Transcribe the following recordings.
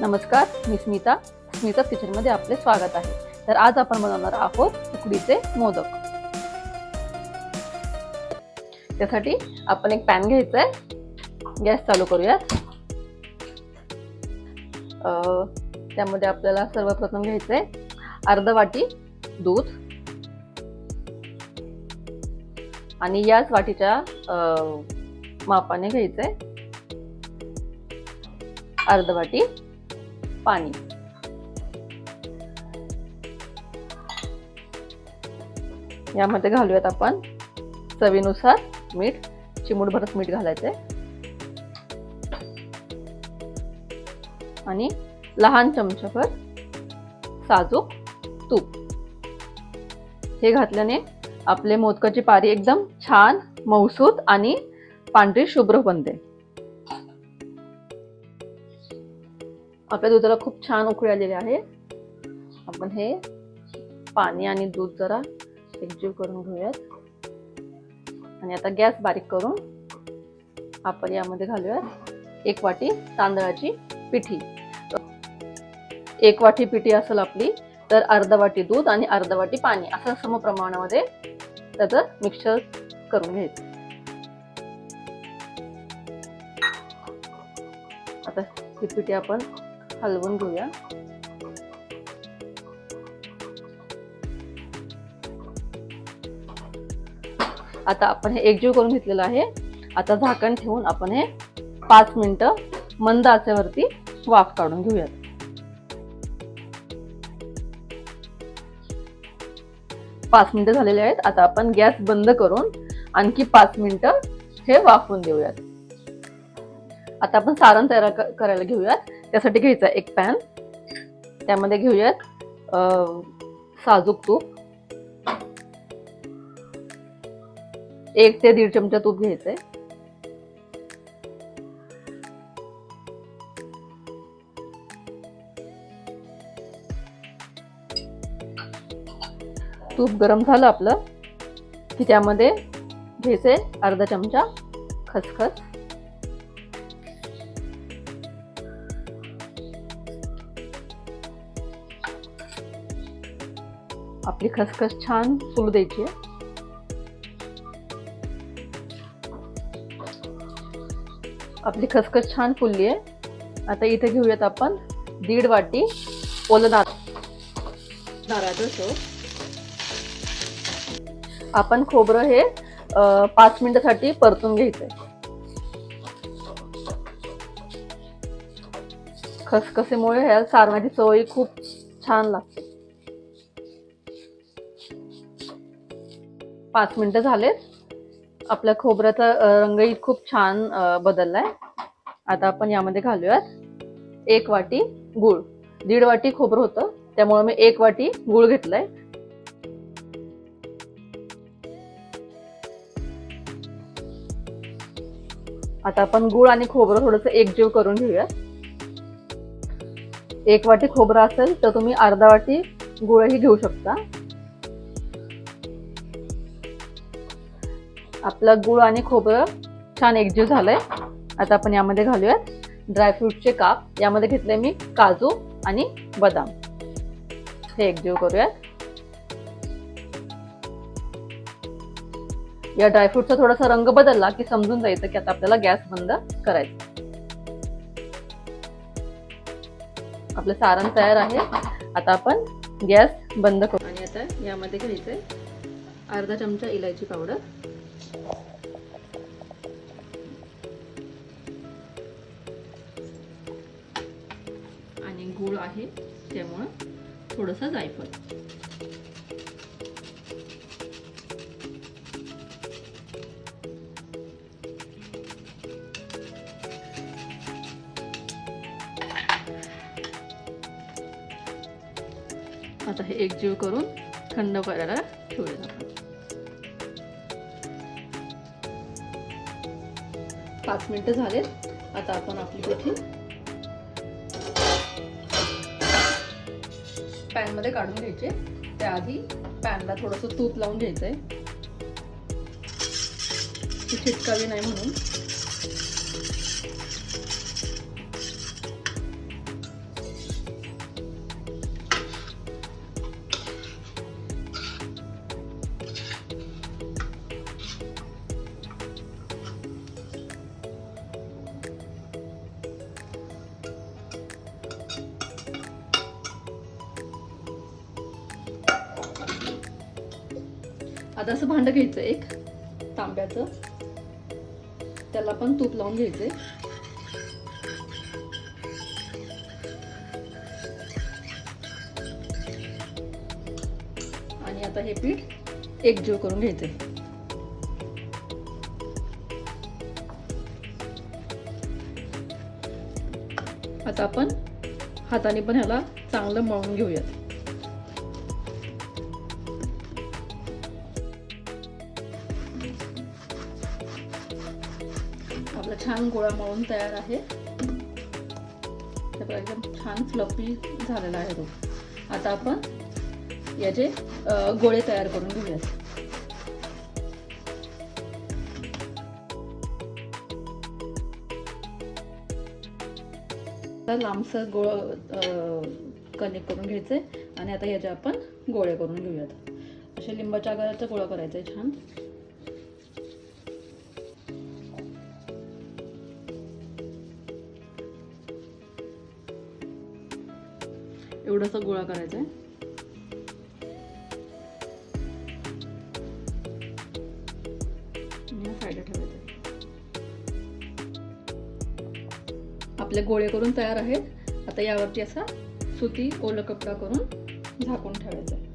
नमस्कार मी स्मिता. स्मिता किचनमध्ये आपले स्वागत आहे. तर आज आपण बनवणार आहोत उकडीचे मोदक. त्यासाठी आपण एक पॅन घ्यायचा आहे गॅस चालू करूयात. त्यामध्ये आपल्याला सर्वप्रथम घ्यायचं आहे अर्ध वाटी दूध. आणि याच वाटीच्या मापाने घ्यायचं आहे अर्ध वाटी पाणी. यामध्ये घालूयात आपण चवीनुसार मीठ चिमूटभरच मीठ घालायचे. आणि लहान चमचाभर साजूक तूप. हे घातल्याने आपले मोदकाची पारी एकदम छान मऊसूत आणि पांढरी शुभ्र बनते. आपल्या दुधाला खूप छान उकळी आलेली आहे. आपण हे पाणी आणि दूध जरा एकजीव करून घेऊयात. आणि आता गॅस बारीक करून आपण यामध्ये घालूयात एक वाटी तांदळाची पिठी. एक वाटी पिठी असेल आपली तर अर्धा वाटी दूध आणि अर्धा वाटी पाणी असं सम प्रमाणामध्ये त्याचं मिक्सर करून घ्यायचं. आता ही पिठी आपण हलवून घेऊया. आता आपण हे एकजीव करून घेतलेलं आहे. आता झाकण ठेवून आपण हे पाच मिनिटं मंद आचेवरती वाफ काढून घेऊयात. पाच मिनिटं झालेले आहेत. आता आपण गॅस बंद करून आणखी पाच मिनिटं हे वाफवून देऊयात. आता आपण सारण तयार करायला घेऊयात. त्यासाठी घ्यायचा एक पॅन. त्यामध्ये घेऊयात साजूक तूप. एक ते दीड चमचा तूप घ्यायचंय. तूप गरम झालं आपलं की त्यामध्ये घ्यायचंय अर्धा चमचा खसखस. आपली खसखस छान फुलू द्यायची आहे. आपली खसखस छान फुलली आहे. आता इथे घेऊयात आपण दीड वाटी ओलं नारळाचं शोध आपण खोबरं हे पाच मिनिटासाठी परतून घ्यायचंय. खसखसीमुळे ह्या सारणाची चवही खूप छान लागते. पाच मिनिटं झालेत. आपल्या खोबऱ्याचा रंगही खूप छान बदललाय. आता आपण यामध्ये घालूयात एक वाटी गूळ. दीड वाटी खोबरं होतं त्यामुळे मी एक वाटी गूळ घेतलाय. आता आपण गूळ आणि खोबरं थोडंसं एकजीव करून घेऊया एक वाटी खोबरं असेल तर तुम्ही अर्धा वाटी गुळही घेऊ शकता. आपलं गुळ आणि खोबरं छान एकजीव झालंय. आता आपण यामध्ये घालूयात ड्रायफ्रूटचे काप. यामध्ये घेतले मी काजू आणि बदाम. हे एकजीव करूयात. या ड्रायफ्रूटचा थोडासा रंग बदलला की समजून जायचं की आता आपल्याला गॅस बंद करायचा. आपलं सारण तयार आहे. आता आपण गॅस बंद करू. आणि आता यामध्ये घ्यायचंय अर्धा चमचा इलायची पावडर. आणि गुळ आहे त्यामुळं थोडंसं जायफळ. आता हे एकजीव करून थंड करायला ठेवूया. पाच मिनिटं झालेत. आता आपण आपली पिठी पॅनमध्ये काढून घ्यायचे. त्याआधी पॅनला थोडंसं तूप लावून घ्यायचंय. ती चिटकावी नाही म्हणून. आता असं भांडं घ्यायचं एक तांब्याचं. त्याला पण तूप लावून घ्यायचे आणि आता हे पीठ एकजीव करून घ्यायचे आता आपण हाताने पण ह्याला चांगलं मळून घेऊयात. छान गोळा मळून तयार आहे. बघा, एकदम छान फ्लफी झालेला आहे तो. आता आपण याचे गोळे तयार करून घेऊयात. लांबसर गोळ कनेक्ट करून घ्यायचे आणि आता याचे आपण गोळे करून घेऊयात. असे लिंबाच्या आकाराचा गोळा करायचा आहे छान. एवढासा गोळा करायचा आहे साईडला आपले गोळे करून तयार आहेत. आता यावरती असा सुती ओलं कपडा करून झाकून ठेवायचा आहे.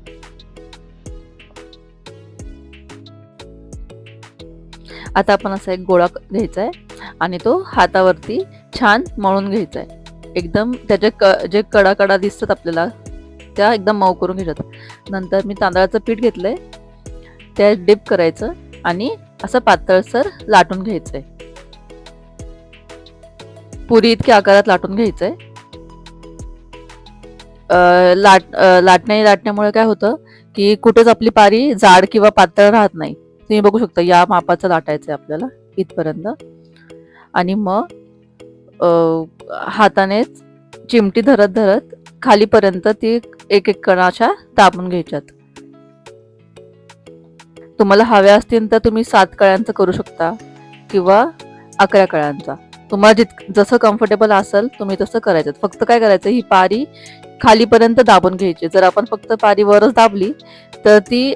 आता आपण असा एक गोळा घ्यायचा आहे आणि तो हातावरती छान मळून घ्यायचा आहे एकदम त्याचे क जे कडा कडा दिसतात आपल्याला त्या एकदम मऊ करून घ्यायच्यात नंतर मी तांदळाचं पीठ घेतलंय ते डिप करायचं आणि असं पातळसर लाटून घ्यायचंय. पुरी इतक्या आकारात लाटून घ्यायचंय. आहे लाट लाटण्या लाटण्यामुळे काय होतं की कुठेच आपली पारी जाड किंवा पातळ राहत नाही. तुम्ही बघू शकता या मापाचं लाटायचं आहे आपल्याला इथपर्यंत. आणि मग हातानेच चिमटी धरत धरत खालीपर्यंत ती एक एक कणाच्या दाबून घ्यायच्यात. तुम्हाला हव्या असतील तर तुम्ही सात कळ्यांचं करू शकता किंवा अकरा कळ्यांचा. तुम्हाला जित जसं कम्फर्टेबल असेल तुम्ही तसं करायचं. फक्त काय करायचं ही पारी खालीपर्यंत दाबून घ्यायची. जर आपण फक्त पारी वरच दाबली तर ती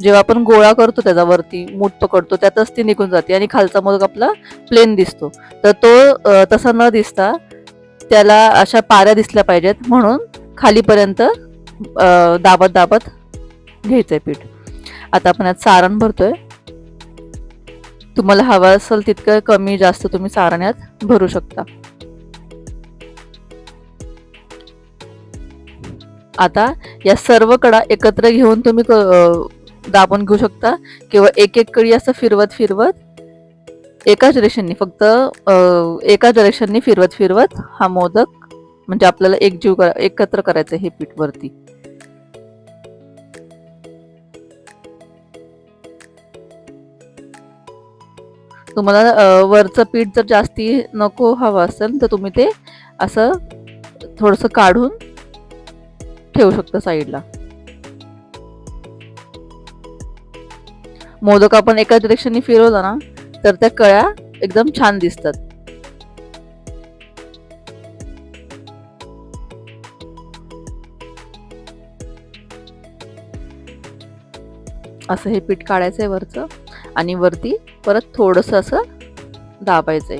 जेव्हा आपण गोळा करतो त्याच्यावरती मूठ पकडतो त्यातच ती निघून जाते आणि खालचा मोदक आपला प्लेन दिसतो. तर तो तसा न दिसता त्याला अशा पाऱ्या दिसल्या पाहिजेत म्हणून खालीपर्यंत दाबत दाबत दाबत घ्यायचंय पीठ. आता आपण यात सारण भरतोय. तुम्हाला हवं असेल तितकं कमी जास्त तुम्ही सारण यात भरू शकता. आता या सर्व कडा एकत्र घेऊन तुम्ही क- दाबून घेऊ शकता. किंवा एक एक कळी असं फिरवत फिरवत एकाच डिरेक्शननी फक्त एकाच डिरेक्शननी फिरवत फिरवत हा मोदक म्हणजे आपल्याला एकजीव करा एकत्र करायचं हे पीठ वरती. तुम्हाला वरचं पीठ जर जास्ती नको हवं असेल तर तुम्ही ते असं थोडंसं काढून ठेवू शकता साईडला मोदक आपण एका डिरेक्शनने फिरवला ना तर त्या कळ्या एकदम छान दिसतात. असं हे पीठ काढायचं आहे वरचं आणि वरती परत थोडस असं दाबायचंय.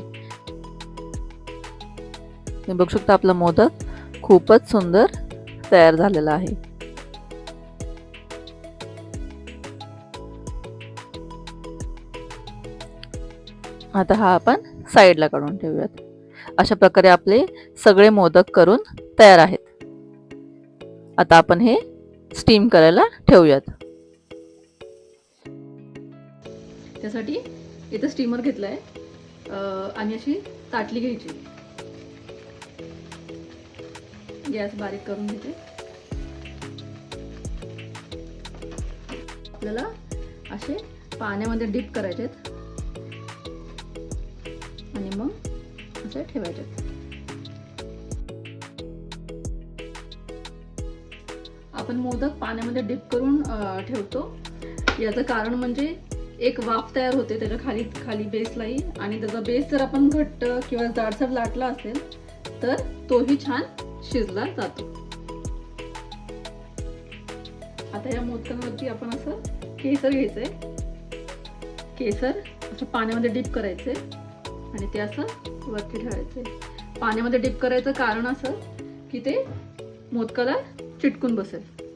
तुम्ही बघू शकता आपला मोदक खूपच सुंदर तयार झालेला आहे. आता हा आपण साईडला काढून ठेवूयात. अशा प्रकारे आपले सगळे मोदक करून तयार आहेत. आता आपण हे स्टीम करायला ठेवूयात. त्यासाठी इथं स्टीमर घेतलाय. आहे आणि अशी ताटली घ्यायची. गॅस बारीक करून घेते. आपल्याला असे पाण्यामध्ये डीप करायचे आहेत असे ठेवायचे आपण मोदक पाण्यामध्ये डीप करून ठेवतो. याचं कारण म्हणजे एक वाफ तयार होते त्याच्याखाली खाली बेसलाही आणि त्याचा बेस जर आपण घट्ट किंवा जाडसर लाटला असेल तर तोही छान शिजला जातो. आता या मोदकांवरती आपण असं केसर घ्यायचंय. केसर असं पाण्यामध्ये डीप करायचे आणि ते असं वरती ठेवायचे. पाण्यामध्ये डीप करायचं कारण असं की ते मोदकाला चिटकून बसेल.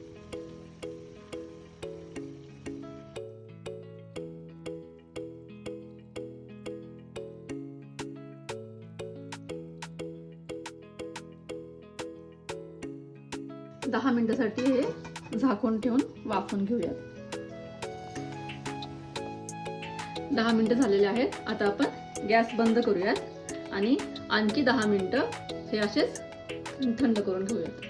दहा मिनिटासाठी हे झाकून ठेवून वाफून घेऊयात. दहा मिनिटं झालेले आहेत. आता आपण गॅस बंद करूयात. आणि आणखी दहा मिनिटं हे असेच थंड करून घेऊयात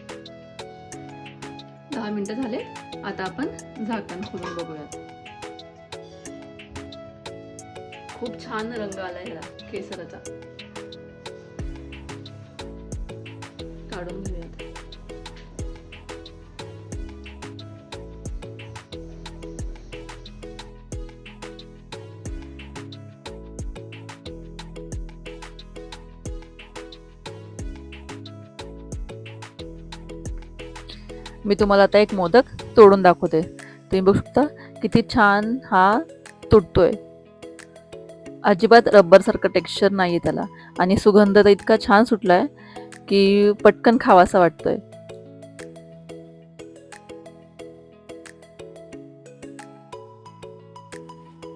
दहा मिनिटं झाले आता आपण झाकण खोलून बघूयात. खूप छान रंग आला ह्याला केसराचा. काढून घेऊयात. मी तुम्हाला आता एक मोदक तोडून दाखवते. तुम्ही बघू शकता किती छान हा तुटतोय. अजिबात रब्बरसारखं टेक्स्चर नाही आहे त्याला. आणि सुगंध तर इतका छान सुटलाय की पटकन खावासा वाटतोय.